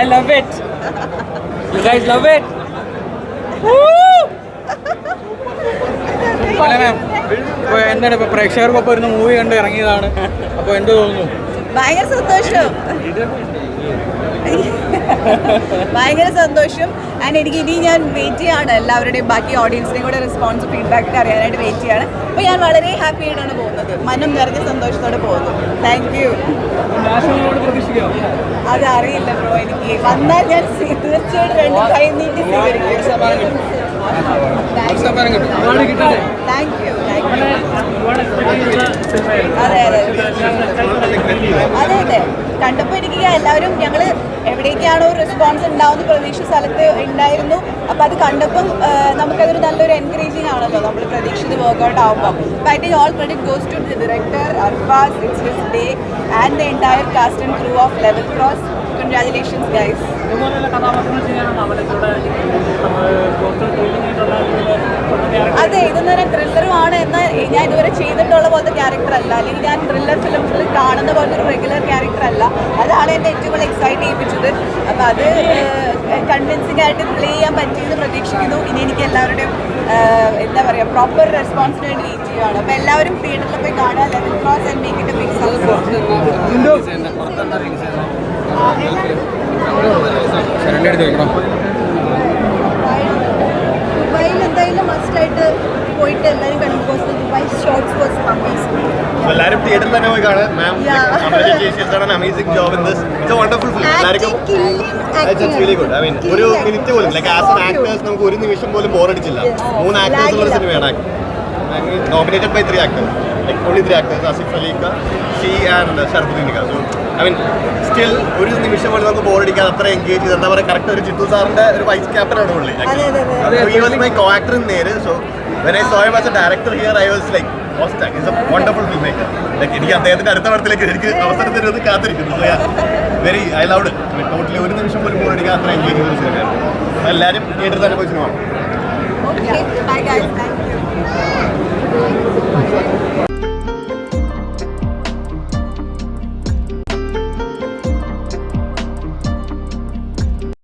I love it. You guys love it? അല്ല മാം ഇപ്പോൾ എന്താണ് ഇപ്പോൾ പ്രേക്ഷകർക്കൊപ്പം ഇരുന്ന് മൂവി കണ്ട് ഇറങ്ങിയതാണ്. അപ്പോൾ എന്ത് തോന്നുന്നു? ഭയങ്കര സന്തോഷം. ഭയങ്കര സന്തോഷം. ആൻഡ് എനിക്ക് ഇനി ഞാൻ വെയിറ്റ് ചെയ്യാണ്. എല്ലാവരുടെയും ബാക്കി ഓഡിയൻസിനെയും കൂടെ റെസ്പോൺസ് ഫീഡ്ബാക്ക് അറിയാനായിട്ട് വെയിറ്റ് ചെയ്യാണ്. അപ്പോൾ ഞാൻ വളരെ ഹാപ്പി ആയിട്ടാണ് പോകുന്നത്. മനം നിറഞ്ഞ സന്തോഷത്തോടെ പോകുന്നു. താങ്ക് യു അത് അറിയില്ല ബ്രോ എനിക്ക്. വന്നാൽ ഞാൻ തീർച്ചയായിട്ടും രണ്ട് കൈ നീട്ടി താങ്ക് യു അതെ അതെ അതെ അതെ. കണ്ടപ്പോൾ എനിക്ക് എല്ലാവരും ഞങ്ങൾ എവിടേക്കാണോ റെസ്പോൺസ് ഉണ്ടാവുന്ന പ്രതീക്ഷ സ്ഥലത്ത് ഉണ്ടായിരുന്നു. അപ്പോൾ അത് കണ്ടപ്പം നമുക്കതൊരു നല്ലൊരു എൻകറേജിങ് ആണല്ലോ നമ്മൾ പ്രതീക്ഷിച്ചത് വർക്കൗട്ട് ആവുമ്പോൾ അപ്പോൾ I think all credit goes to the director Arfaz it's his day cast and crew of level cross congratulations guys അതെ ഇതൊന്നും ഒരു ത്രില്ലറും ആണ്. എന്നാൽ ഞാൻ ഇതുവരെ ചെയ്തിട്ടുള്ള പോലത്തെ ക്യാരക്ടർ അല്ല. അല്ലെങ്കിൽ ഞാൻ ത്രില്ലർ ഫിലിംസിൽ കാണുന്ന പോലത്തെ ഒരു റെഗുലർ ക്യാരക്ടർ അല്ല. അതാണ് എന്നെ ഏറ്റവും കൂടുതൽ എക്സൈറ്റ് ചെയ്യിപ്പിച്ചത്. അപ്പം അത് കൺവിൻസിംഗ് ആയിട്ട് പ്ലേ ചെയ്യാൻ പറ്റിയെന്ന് പ്രതീക്ഷിക്കുന്നു. ഇനി എനിക്ക് എല്ലാവരുടെയും എന്താ പറയുക പ്രോപ്പർ റെസ്പോൺസിന് വേണ്ടി വെയിറ്റ് ചെയ്യുകയാണ് അപ്പോൾ എല്ലാവരും തിയേറ്ററിൽ പോയി കാണുക. Level cross and make it big വെക്കണം ദുബായിൽ എന്തായാലും മസ്റ്റായിട്ട് പോയിട്ട് എല്ലാവരും കണ്ടു. Because Dubai shorts was amazing എല്ലാവരും തിയേറ്ററിൽ തന്നെ പോയി കാണാൻ ma'am. Amazing job in this it's wonderful film എല്ലാവർക്കും റിയലി ഗുഡ് ഐ മീൻ ഒരു മിനിറ്റ് പോലും ലൈക്ക് ആസ് ആൻ ആക്ടേഴ്സ് നമുക്ക് ഒരു നിമിഷം പോലും ബോറടിച്ചില്ല മൂന്ന് ആക്ടേഴ്സ് ഉള്ള സിനിമയാണ് nominated by three actors like only three actors, Asif അലീക്ക she and Sharafudheen So, I mean still ഒരു നിമിഷം പോലും നമുക്ക് ബോറടിക്കാതെ അത്ര എൻഗേജ് ചെയ്ത് എന്താ പറയുക കറക്റ്റ് ഒരു ചിത്തു സാറിന്റെ ഒരു വൈസ് ക്യാപ്റ്റൻ ആണ് വാസ് മൈ കോ ആക്ടർ നേര്. So when I saw as a director here I was like is a wonderful filmmaker like എനിക്ക് അദ്ദേഹത്തിന്റെ അടുത്ത പടത്തിലേക്ക് എനിക്ക് അവസരം തരുന്നത് കാത്തിരിക്കുന്നു. വെരി ഐ ലവ് ടോട്ടലി ഒരു നിമിഷം പോലും ബോറടിക്കാൻ അത്ര എൻഗേജ് ചെയ്ത സിനിമയാണ് എല്ലാവരും തിയേറ്ററിൽ തന്നെ പോയി സിനിമ